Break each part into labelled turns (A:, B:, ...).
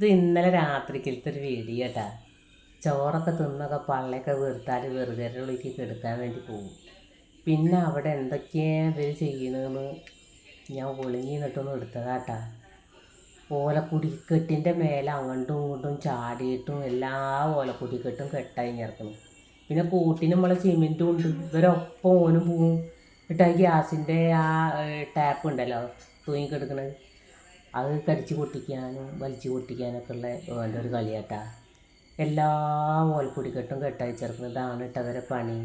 A: ഇത് ഇന്നലെ രാത്രിക്കലത്തെ ഒരു വീഡിയോ കേട്ടാ ചോറൊക്കെ തിന്നൊക്കെ പള്ളയൊക്കെ വീർത്താൽ വെറുതെ ഉള്ളിലേക്ക് കെടുക്കാൻ വേണ്ടി പോകും പിന്നെ അവിടെ എന്തൊക്കെയാണ് ഇവർ ചെയ്യണമെന്ന് ഞാൻ ഒളിഞ്ഞി നിന്നിട്ടൊന്നും എടുത്തതാട്ടാ ഓലക്കുടിക്കെട്ടിന്റെ മേലെ അങ്ങോട്ടും ഇങ്ങോട്ടും ചാടിയിട്ടും എല്ലാ ഓലക്കുടിക്കെട്ടും കെട്ടായി ഞെറക്കണം. പിന്നെ കൂട്ടിന് നമ്മളെ സിമെന്റും ഉണ്ട്. ഇവരൊപ്പം ഓനും പോവും. എന്നിട്ട് ആ ഗ്യാസിന്റെ ആ ടാപ്പ് ഉണ്ടല്ലോ തൂങ്ങിക്കെടുക്കണത്. അത് കടിച്ച് പൊട്ടിക്കാനും വലിച്ചു പൊട്ടിക്കാനൊക്കെ ഉള്ള ഓന്റെ ഒരു കളിയാട്ടാ. എല്ലാ ഓലക്കുടിക്കെട്ടും കെട്ടായി ചേർക്കുന്നതാണ് ഇട്ടവരെ പണി.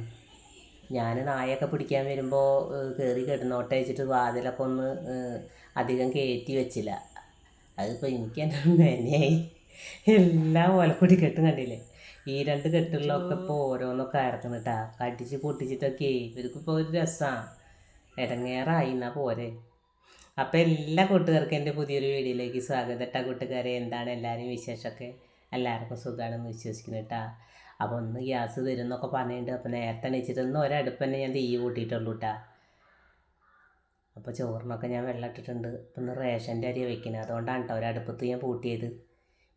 A: ഞാൻ നായൊക്കെ പിടിക്കാൻ വരുമ്പോൾ കയറി കിടന്നോട്ടെ വെച്ചിട്ട് വാതിലൊക്കെ ഒന്ന് അധികം കയറ്റി വെച്ചില്ല. അതിപ്പോൾ എനിക്ക് എന്റെ തന്നെയായി എല്ലാ ഓലക്കുടി കെട്ടും കണ്ടില്ലേ? ഈ രണ്ട് കെട്ടുകളിലൊക്കെ ഇപ്പോൾ ഓരോന്നൊക്കെ ഇറക്കണം കേട്ടാ കടിച്ച് പൊട്ടിച്ചിട്ടൊക്കെ. ഇവർക്കിപ്പോൾ ഒരു രസമാണ് ഇടങ്ങേറായി എന്നാൽ പോരെ? അപ്പോൾ എല്ലാ കൂട്ടുകാർക്കും എന്റെ പുതിയൊരു വീഡിയോയിലേക്ക് സ്വാഗതം കേട്ടാ കൂട്ടുകാരെ. എന്താണ് എല്ലാവരും വിശേഷമൊക്കെ? എല്ലാവർക്കും സുഖമാണെന്ന് വിശ്വസിക്കുന്നു കേട്ടാ അപ്പോൾ ഒന്ന് ഗ്യാസ് തരും എന്നൊക്കെ പറഞ്ഞിട്ടുണ്ട്. അപ്പോൾ നേരത്തെ അണിച്ചിട്ടൊന്നും ഒന്ന് ഒരടുപ്പ് തന്നെ ഞാൻ തീ കൂട്ടിയിട്ടുള്ളൂ കേട്ടാ അപ്പോൾ ചോറിനൊക്കെ ഞാൻ വെള്ളം ഇട്ടിട്ടുണ്ട്. ഇന്ന് റേഷന്റെ അരി വെക്കുന്നത് അതുകൊണ്ടാണ് കേട്ടോ ഒരടുപ്പത്ത് ഞാൻ പൂട്ടിയത്.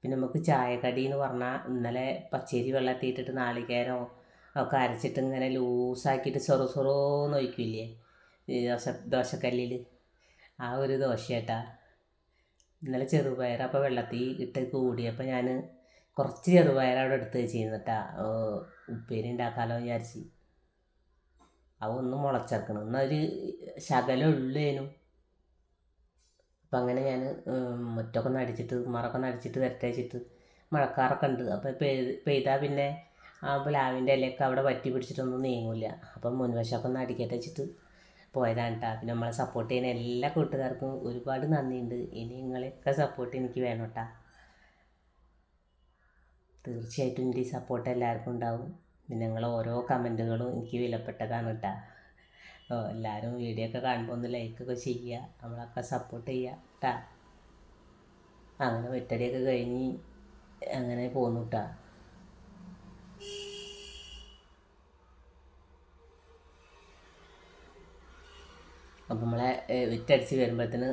A: പിന്നെ നമുക്ക് ചായക്കടി എന്ന് പറഞ്ഞാൽ ഇന്നലെ പച്ചരി വെള്ളത്തിയിട്ടിട്ട് നാളികേരം ഒക്കെ അരച്ചിട്ട് ഇങ്ങനെ ലൂസാക്കിയിട്ട് സൊറു സൊറോന്ന് ഒഴിക്കില്ലേ? ദോശ ദോശക്കല്ലിൽ ആ ഒരു ദോശയാട്ടാ. ഇന്നലെ ചെറുപയർ അപ്പോൾ വെള്ളത്തിൽ ഇട്ട് കൂടിയപ്പോൾ ഞാൻ കുറച്ച് ചെറുപയർ അവിടെ എടുത്ത് വെച്ചിരുന്നിട്ടാ. ഉപ്പേരി ഉണ്ടാക്കാമല്ലോ വിചാരിച്ച്. അവ ഒന്ന് മുളച്ചേക്കണം എന്നൊരു ശകലം ഉള്ളേനും. അപ്പം അങ്ങനെ ഞാൻ മുറ്റൊക്കെ നടിച്ചിട്ട് മറൊക്കെ നടിച്ചിട്ട് വരട്ടേച്ചിട്ട് മഴക്കാറൊക്കെ ഉണ്ട്. അപ്പം പെയ്ത് പെയ്താൽ പിന്നെ ആ പ്ലാവിന്റെ ഇലയൊക്കെ അവിടെ പറ്റി പിടിച്ചിട്ടൊന്നും നീങ്ങില്ല. അപ്പം മുൻവശമൊക്കെ ഒന്ന് അടിക്കട്ടെ വെച്ചിട്ട് പോയതാണ് കേട്ടോ പിന്നെ നമ്മളെ സപ്പോർട്ട് ചെയ്യുന്ന എല്ലാ കൂട്ടുകാർക്കും ഒരുപാട് നന്ദിയുണ്ട്. ഇനി നിങ്ങളെയൊക്കെ സപ്പോർട്ട് എനിക്ക് വേണം കേട്ടോ തീർച്ചയായിട്ടും എന്റെ സപ്പോർട്ട് എല്ലാവർക്കും ഉണ്ടാവും. പിന്നെ നിങ്ങൾ ഓരോ കമന്റുകളും എനിക്ക് വിലപ്പെട്ടതാണ് കേട്ടോ എല്ലാവരും വീഡിയോ ഒക്കെ കാണുമ്പോൾ ഒന്ന് ലൈക്കൊക്കെ ചെയ്യുക. നമ്മളൊക്കെ സപ്പോർട്ട് ചെയ്യുക കേട്ടാ അങ്ങനെ വെട്ടടിയൊക്കെ കഴിഞ്ഞ് അങ്ങനെ പോന്നു കേട്ടാ അപ്പം നമ്മളെ വിറ്റടിച്ച് വരുമ്പോഴത്തേന്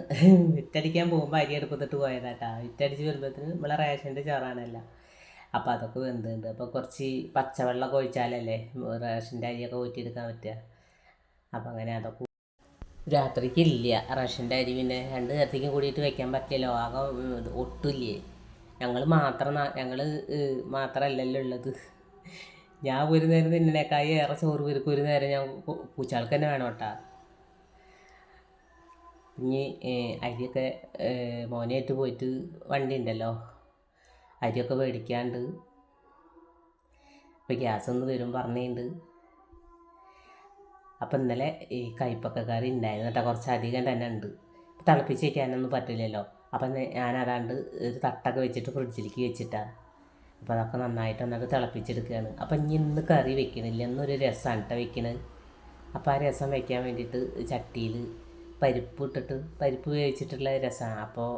A: വിറ്റടിക്കാൻ പോകുമ്പോൾ അരി എടുപ്പത്തിട്ട് പോയതാട്ടാ. വിറ്റടിച്ച് വരുമ്പോഴത്തേന് നമ്മളെ റേഷന്റെ ചോറാണല്ല. അപ്പം അതൊക്കെ വെന്തുണ്ട്. അപ്പോൾ കുറച്ച് പച്ചവെള്ളമൊക്കെ ഒഴിച്ചാലല്ലേ റേഷന്റെ അരിയൊക്കെ ഊറ്റിയെടുക്കാൻ പറ്റുക അപ്പം അങ്ങനെ അതൊക്കെ രാത്രിക്ക് ഇല്ല റേഷന്റെ അരി പിന്നെ രണ്ട് നേരത്തേക്കും കൂടിയിട്ട് വെക്കാൻ പറ്റില്ലല്ലോ ആകെ ഒട്ടുമില്ലേ ഞങ്ങൾ മാത്രം ഞങ്ങൾ മാത്രമല്ലല്ലോ ഉള്ളത്. ഞാൻ ഒരു നേരം തിന്നണേക്കായി ഏറെ ചോറ് വരും ഒരു നേരം ഞാൻ പൂച്ചകൾക്ക് തന്നെ വേണം കേട്ടാ ഇനി അരിയൊക്കെ മോനായിട്ട് പോയിട്ട് വണ്ടി ഉണ്ടല്ലോ അരിയൊക്കെ മേടിക്കാണ്ട് ഇപ്പം ഗ്യാസ് ഒന്ന് വരും പറഞ്ഞിട്ടുണ്ട് അപ്പം ഇന്നലെ ഈ കയ്പക്ക കറി ഉണ്ടായിരുന്നു കേട്ടോ കുറച്ച് അധികം തന്നെ ഉണ്ട് തിളപ്പിച്ച് വയ്ക്കാനൊന്നും പറ്റില്ലല്ലോ. അപ്പം ഞാനതാണ്ട് ഒരു തട്ടൊക്കെ വെച്ചിട്ട് ഫ്രിഡ്ജിലേക്ക് വെച്ചിട്ടാണ് അപ്പോൾ അതൊക്കെ നന്നായിട്ട് ഒന്നൊക്കെ തിളപ്പിച്ചെടുക്കുകയാണ് അപ്പം ഇനി ഇന്ന് കറി വെക്കണില്ല ഇന്നൊരു രസമാണ് കേട്ടോ വെക്കണത് അപ്പോൾ ആ രസം വെക്കാൻ വേണ്ടിയിട്ട് ചട്ടിയിൽ പരിപ്പ് ഇട്ടിട്ട് പരിപ്പ് വേവിച്ചിട്ടുള്ള രസമാണ് അപ്പോൾ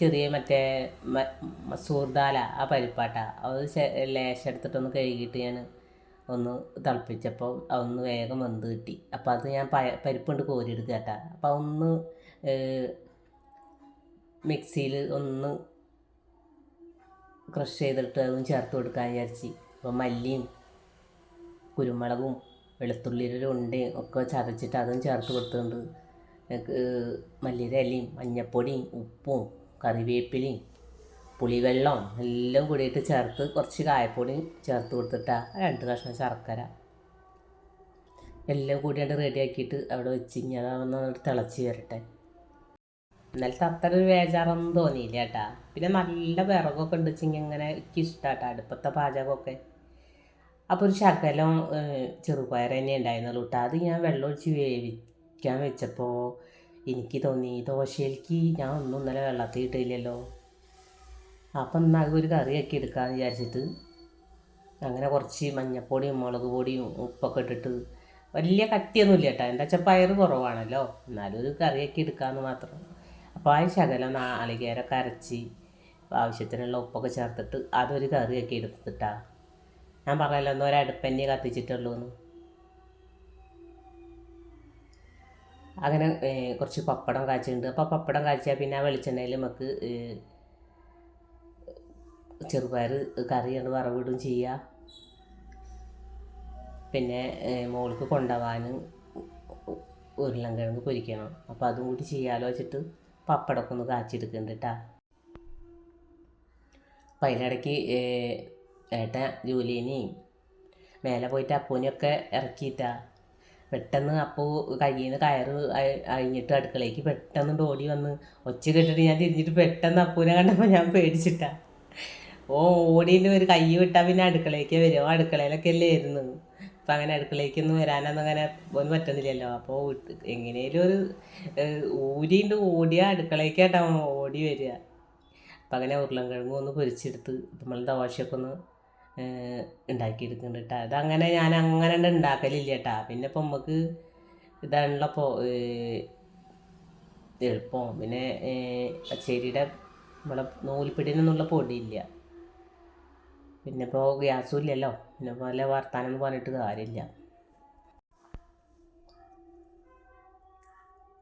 A: ചെറിയ മറ്റേ സൂർദാല ആ പരിപ്പാട്ട. അത് ലേശെടുത്തിട്ടൊന്ന് കഴുകിയിട്ട് ഞാൻ ഒന്ന് തിളപ്പിച്ചപ്പോൾ അതൊന്ന് വേഗം വെന്ത് കിട്ടി. അപ്പോൾ അത് ഞാൻ പയ പരിപ്പുണ്ട് കോരിയെടുക്കുക കേട്ടാ. അപ്പോൾ ഒന്ന് മിക്സിയിൽ ഒന്ന് ക്രഷ് ചെയ്തിട്ട് അതും ചേർത്ത് കൊടുക്കാൻ വിചാരിച്ച്. അപ്പോൾ മല്ലിയും കുരുമുളകും വെളുത്തുള്ളിയുടെ ഉണ്ടയും ഒക്കെ ചതച്ചിട്ട് അതും ചേർത്ത് കൊടുത്തിട്ടുണ്ട്. ഇലയും മഞ്ഞപ്പൊടിയും ഉപ്പും കറിവേപ്പിലയും പുളിവെള്ളം എല്ലാം കൂടിയിട്ട് ചേർത്ത് കുറച്ച് കായപ്പൊടി ചേർത്ത് കൊടുത്തിട്ടാ രണ്ട് കഷ്ണം ശർക്കര. എല്ലാം കൂടിയാണ്ട് റെഡി ആക്കിയിട്ട് അവിടെ വെച്ച് ഇങ്ങനെ അതൊന്ന് തിളച്ച് വരട്ടെ. ഇന്നലത്തെ അത്ര ഒരു വേജാറൊന്നും തോന്നിയില്ല കേട്ടാ. പിന്നെ നല്ല വിറകൊക്കെ ഉണ്ട് വെച്ചെങ്കിൽ ഇങ്ങനെ എനിക്ക് ഇഷ്ടമാട്ടാ അടുപ്പത്തെ പാചകമൊക്കെ. അപ്പോൾ ഒരു ഏഹ്, ചെറുപയർ തന്നെ ഉണ്ടായിരുന്നുള്ളൂ കേട്ടോ. അത് ഞാൻ വെള്ളം ഒഴിച്ച് വേവിക്കാൻ വെച്ചപ്പോൾ എനിക്ക് തോന്നി ദോശയിലേക്ക് ഞാൻ ഒന്നും ഇന്നലെ വെള്ളത്തിൽ ഇട്ടില്ലല്ലോ. അപ്പം എന്നാൽ ഒരു കറിയൊക്കെ എടുക്കാമെന്ന് വിചാരിച്ചിട്ട് അങ്ങനെ കുറച്ച് മഞ്ഞപ്പൊടിയും മുളക് പൊടിയും ഉപ്പൊക്കെ ഇട്ടിട്ട് വലിയ കട്ടിയൊന്നുമില്ല കേട്ടോ. എന്താ വെച്ചാൽ പയറ് കുറവാണല്ലോ. എന്നാലും ഒരു കറിയൊക്കെ എടുക്കാമെന്ന് മാത്രം. അപ്പോൾ ആ ശകലം നാളികേരൊക്കെ അരച്ച് ആവശ്യത്തിനുള്ള ഉപ്പൊക്കെ ചേർത്തിട്ട് അതൊരു കറിയൊക്കെ എടുത്തിട്ടാ. ഞാൻ പറഞ്ഞല്ലോ ഒരു ഒരടുപ്പന്നെ കത്തിച്ചിട്ടുള്ളൂ എന്ന് അങ്ങനെ കുറച്ച് പപ്പടം കാച്ചിട്ടുണ്ട്. അപ്പോൾ പപ്പടം കാച്ചാൽ പിന്നെ ആ വെളിച്ചെണ്ണയിൽ നമുക്ക് ചെറുപയർ ചെറുപയർ കറിയാണ് വറവിടും ചെയ്യുക പിന്നെ മോൾക്ക് കൊണ്ടുപോകാൻ ഉരുളൻകിഴങ്ങ് പൊരിക്കണം. അപ്പോൾ അതും കൂടി ചെയ്യാലോ വെച്ചിട്ട് പപ്പടമൊക്കെ ഒന്ന് കാച്ചെടുക്കുന്നുണ്ട് കേട്ടോ അപ്പം അതിനിടയ്ക്ക് ഏട്ട ജോലിനെയും മേലെ പോയിട്ട് അപ്പൂനെയൊക്കെ ഇറക്കിയിട്ടാ. പെട്ടെന്ന് അപ്പോൾ കയ്യിൽ കയറ് അഴി- അഴിഞ്ഞിട്ട് അടുക്കളയ്ക്ക് പെട്ടെന്ന് ഓടി വന്ന് ഒച്ച കെട്ടിട്ട് ഞാൻ തിരിഞ്ഞിട്ട് പെട്ടെന്ന് അപ്പൂനെ കണ്ടപ്പോൾ ഞാൻ പേടിച്ചിട്ടാ. ഓ ഓടിയിട്ട് ഒരു കൈ വിട്ടാൽ പിന്നെ അടുക്കളയ്ക്ക് വരും. അടുക്കളയിലൊക്കെ അല്ലേ ആയിരുന്നു? അപ്പം അങ്ങനെ അടുക്കളയ്ക്കൊന്നും വരാനൊന്നും അങ്ങനെ പോലും പറ്റുന്നില്ലല്ലോ. അപ്പോൾ എങ്ങനെയും ഒരു ഊരിണ്ട് ഓടിയ അടുക്കളയ്ക്കായിട്ടാവും ഓടി വരിക. അപ്പം അങ്ങനെ ഉരുളൻകിഴങ്ങ് ഒന്ന് പൊരിച്ചെടുത്ത് നമ്മൾ ദോശയൊക്കെ ഒന്ന് ഉണ്ടാക്കിയെടുക്കുന്നുണ്ട് കേട്ടോ അതങ്ങനെ ഞാൻ അങ്ങനെ ഉണ്ട് ഉണ്ടാക്കലില്ല കേട്ടാ പിന്നെ ഇപ്പം നമുക്ക് ഇതാണല്ലോ എളുപ്പം. പിന്നെ പച്ചരിയുടെ നമ്മളെ നൂൽപ്പിടിനൊന്നുള്ള പൊടിയില്ല. പിന്നെ ഇപ്പോൾ ഗ്യാസും ഇല്ലല്ലോ പിന്നെ പോലെ വർത്താനം പറഞ്ഞിട്ട് കാര്യമില്ല.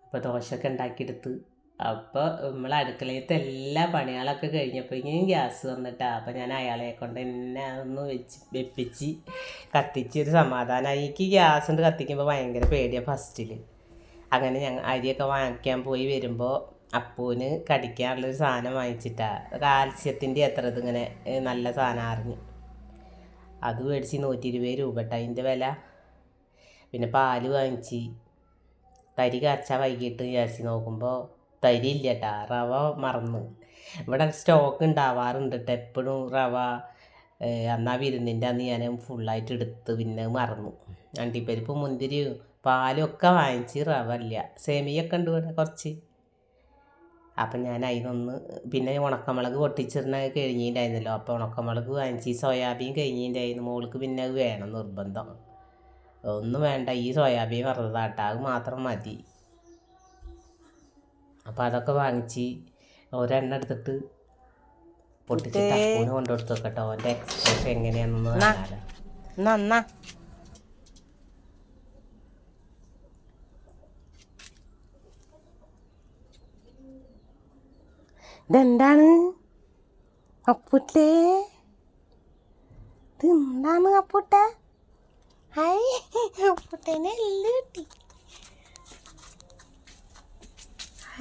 A: അപ്പോൾ ദോശയൊക്കെ ഉണ്ടാക്കിയെടുത്ത് അപ്പോൾ നമ്മൾ അടുക്കളയിലത്തെ എല്ലാ പണികളൊക്കെ കഴിഞ്ഞപ്പോഴേക്കും ഗ്യാസ് വന്നിട്ടാ. അപ്പോൾ ഞാൻ അയാളെ കൊണ്ട് എന്നെ ഒന്ന് വെച്ച് വെപ്പിച്ച് കത്തിച്ച് ഒരു സമാധാനമായി എനിക്ക് ഗ്യാസ് കൊണ്ട് കത്തിക്കുമ്പോൾ ഭയങ്കര പേടിയാണ് ഫസ്റ്റിൽ അങ്ങനെ ഞങ്ങൾ അരിയൊക്കെ വാങ്ങിക്കാൻ പോയി വരുമ്പോൾ അപ്പൂന് കടിക്കാനുള്ളൊരു സാധനം വാങ്ങിച്ചിട്ടാ. കാൽസ്യത്തിന്റെ എത്ര ഇതിങ്ങനെ നല്ല സാധനം അറിഞ്ഞു. അത് മേടിച്ച് നൂറ്റി ഇരുപത് രൂപ അതിന്റെ വില. പിന്നെ പാൽ വാങ്ങിച്ച്. തരി കരച്ചാൽ വൈകിട്ട് വിചാരിച്ച് നോക്കുമ്പോൾ തരി ഇല്ല കേട്ടാ റവ മറന്നു. ഇവിടെ സ്റ്റോക്ക് ഉണ്ടാവാറുണ്ട് കേട്ടോ എപ്പോഴും റവ എന്നാ വിരുന്നിന്റെ അന്ന് ഞാൻ ഫുള്ളായിട്ട് എടുത്ത് പിന്നെ മറന്നു. അണ്ടിപ്പരിപ്പ് മുന്തിരി പാലും ഒക്കെ വാങ്ങിച്ച് റവ ഇല്ല സേമിയൊക്കെ ഉണ്ട് ഇവിടെ കുറച്ച്. അപ്പം ഞാൻ അതിനൊന്ന് പിന്നെ ഉണക്കമുളക് പൊട്ടിച്ചിരുന്ന കഴിഞ്ഞിട്ടുണ്ടായിരുന്നല്ലോ അപ്പോൾ ഉണക്കമുളക് വാങ്ങിച്ച് സോയാബീൻ കഴിഞ്ഞിട്ടുണ്ടായിരുന്നു മോൾക്ക് പിന്നെ അത് വേണം നിർബന്ധം. ഒന്നും വേണ്ട ഈ സോയാബീൻ വറുത്തതാട്ടാ. അത് മാത്രം മതി. അപ്പോൾ അതൊക്കെ വാങ്ങിച്ച് ഒരെണ്ണ എടുത്തിട്ട് പൊട്ടിച്ച് അപ്പൂന് കൊണ്ടുകൊടുത്തു കേട്ടോ അവന്റെ എക്സ്പ്രഷൻ എങ്ങനെയാണെന്ന്
B: നന്നാ ഇതെന്താണ്? അപ്പുട്ടേ. ഇതെന്താണ് അപ്പുട്ട? ഹായ് അപ്പുട്ടേനെ എല്ലാം കിട്ടി.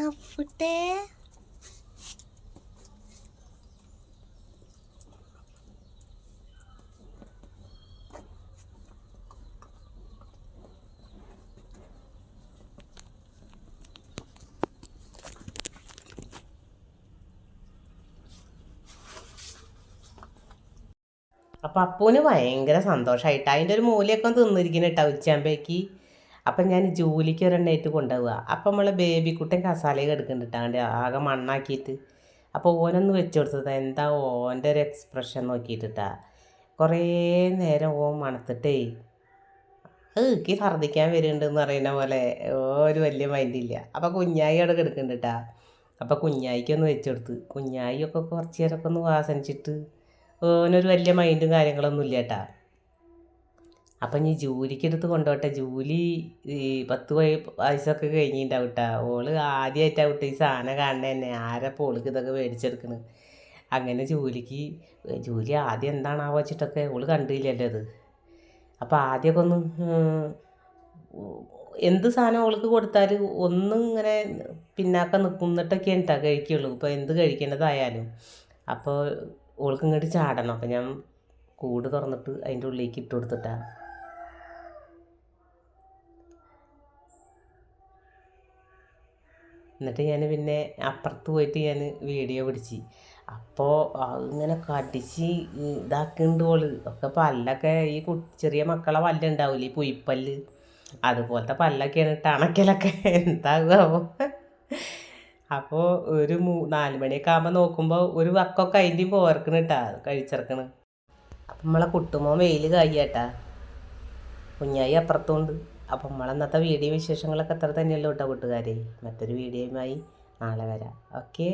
B: അപ്പുട്ടേ
A: അപ്പം അപ്പൂന് ഭയങ്കര സന്തോഷമായിട്ട് അതിന്റെ ഒരു മൂലയൊക്കെ തിന്നിരിക്കുന്നു കേട്ടോ അപ്പം ഞാൻ ജോലിക്ക് ഒരെണ്ണമായിട്ട് കൊണ്ടുപോവുക. അപ്പം നമ്മളെ ബേബിക്കുട്ടൻ കസാലയിൽ എടുക്കുന്നുണ്ട്. ആകെ മണ്ണാക്കിയിട്ട്. അപ്പോൾ ഓനൊന്ന് വെച്ച് കൊടുത്തത്. എന്താ ഓന്റെ ഒരു എക്സ്പ്രഷൻ നോക്കിയിട്ടാ കുറേ നേരം ഓൻ മണത്തിട്ടേ. ഏക്ക് ഛർദ്ദിക്കാൻ വരുന്നുണ്ടെന്ന് പറയുന്ന പോലെ ഒരു വലിയ മൈൻഡില്ല അപ്പോൾ കുഞ്ഞായി അവിടെ കിടക്കുന്നുണ്ട് അപ്പോൾ കുഞ്ഞായിക്കൊന്ന് വെച്ച് കൊടുത്ത്. കുഞ്ഞായിയൊക്കെ കുറച്ച് നേരമൊക്കെ ഒന്ന് വാസനിച്ചിട്ട് ഓനൊരു വലിയ മൈൻഡും കാര്യങ്ങളൊന്നും ഇല്ല കേട്ടാ അപ്പം നീ ജോലിക്ക് എടുത്ത് കൊണ്ടുപോട്ടെ. ജോലി ഈ പത്ത് വയ വയസ്സൊക്കെ കഴിഞ്ഞിട്ടുണ്ടാവും കേട്ടാ ഓൾ ആദ്യമായിട്ടാണ് വിട്ട് ഈ സാധനം കാണുന്നത് തന്നെ. ആരപ്പോൾ ഓൾക്ക് ഇതൊക്കെ മേടിച്ചെടുക്കണ്? അങ്ങനെ ജോലിക്ക് ജോലി ആദ്യം എന്താണാവോ വെച്ചിട്ടൊക്കെ ഓൾ കണ്ടില്ലല്ലോ അത് അപ്പോൾ ആദ്യമൊക്കെ ഒന്ന് എന്ത് സാധനം ഓൾക്ക് കൊടുത്താൽ ഒന്നും ഇങ്ങനെ പിന്നാക്കം നിൽക്കുന്നിട്ടൊക്കെ ഉണ്ടാ കഴിക്കുള്ളൂ. ഇപ്പോൾ എന്ത് കഴിക്കേണ്ടതായാലും. അപ്പോൾ ഓൾക്ക് ഇങ്ങോട്ട് ചാടണം. അപ്പം ഞാൻ കൂട് തുറന്നിട്ട് അതിന്റെ ഉള്ളിലേക്ക് ഇട്ട് കൊടുത്തിട്ടാ. എന്നിട്ട് ഞാൻ പിന്നെ അപ്പുറത്ത് പോയിട്ട് ഞാൻ വീഡിയോ പിടിച്ച്. അപ്പോൾ ഇങ്ങനെ കടിച്ച് ഇതാക്കുന്നുണ്ട് ഓൾ. ഒക്കെ പല്ലൊക്കെ ഈ ചെറിയ മക്കളെ പല്ലുണ്ടാവില്ലേ ഈ പുയിപ്പല്ല്? അതുപോലത്തെ പല്ലൊക്കെയാണ് ടണക്കലൊക്കെ അണക്കലൊക്കെ എന്താകുമോ അപ്പോൾ ഒരു മൂ നാല് മണിയൊക്കെ ആകുമ്പോൾ നോക്കുമ്പോൾ ഒരു വക്കൊക്കെ അതിന്റെയും പോർക്കണ് കേട്ടാ കഴിച്ചിറക്കണ് അപ്പം നമ്മളെ കുട്ടുമോൻ വെയിൽ കായ്യാട്ടാ. കുഞ്ഞായി അപ്പുറത്തുണ്ട്. അപ്പം നമ്മളന്നത്തെ വീഡിയോ വിശേഷങ്ങളൊക്കെ അത്ര തന്നെയല്ലോ കേട്ടോ കൂട്ടുകാരെ? മറ്റൊരു വീഡിയോയുമായി നാളെ വരാം. ഓക്കേ